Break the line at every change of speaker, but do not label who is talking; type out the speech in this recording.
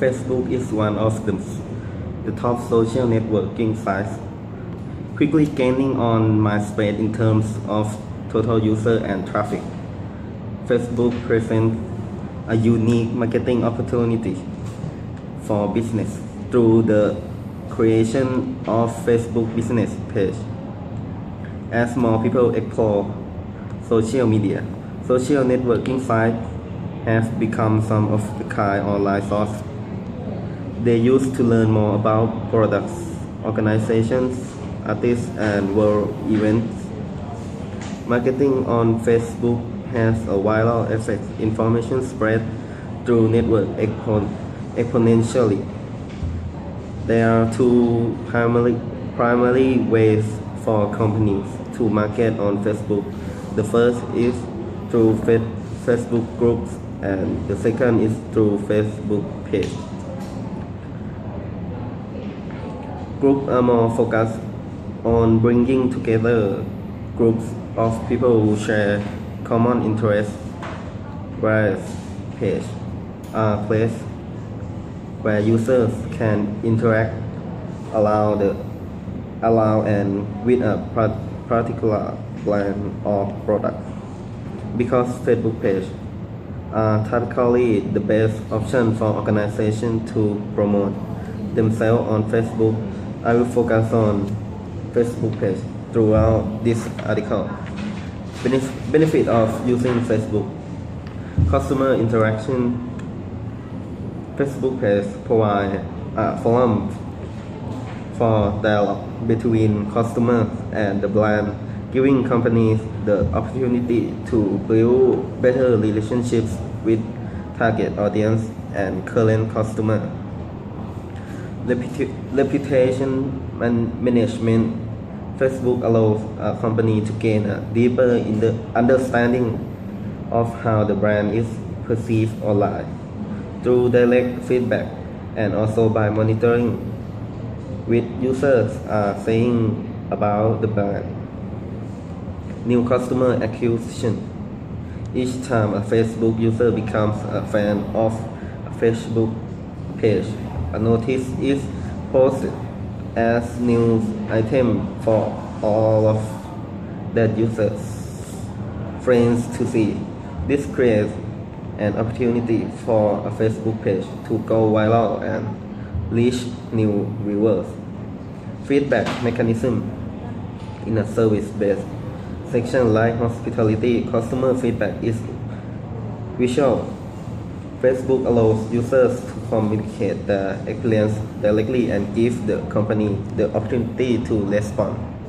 Facebook is one of the, the top social networking sites, quickly gaining on my MySpace in terms of total user and traffic. Facebook presents a unique marketing opportunity for business through the creation of Facebook business page. As more people explore social media, social networking sites have become some of the kind online source. They used to learn more about products, organizations, artists, and world events. Marketing on Facebook has a viral effect. Information spread through network expon- exponentially. There are two primary, primary ways for companies to market on Facebook. The first is through Facebook groups and the second is through Facebook page. Groups are uh, more focused on bringing together groups of people who share common interests, whereas page are place where users can interact, allow the allow and with a particular brand or product. Because Facebook page are typically the best option for organizations to promote themselves on Facebook. I will focus on Facebook page throughout this article. Benef- benefit of using Facebook. Customer interaction. Facebook page provide a forum for dialogue between customers and the brand, giving companies the opportunity to build better relationships with target audience and current customer. Reputa- Reputation man- management. Facebook allows a company to gain a deeper in the understanding of how the brand is perceived online through direct feedback and also by monitoring what users are saying about the brand. New customer acquisition. Each time a Facebook user becomes a fan of a Facebook page, a notice is posted as news item for all of the users friends to see. This creates an opportunity for a Facebook page to go viral and reach new viewers. Feedback mechanism in a service-based section like hospitality, customer feedback is visual. Facebook allows users to communicate their experience uh, directly and give the company the opportunity to respond.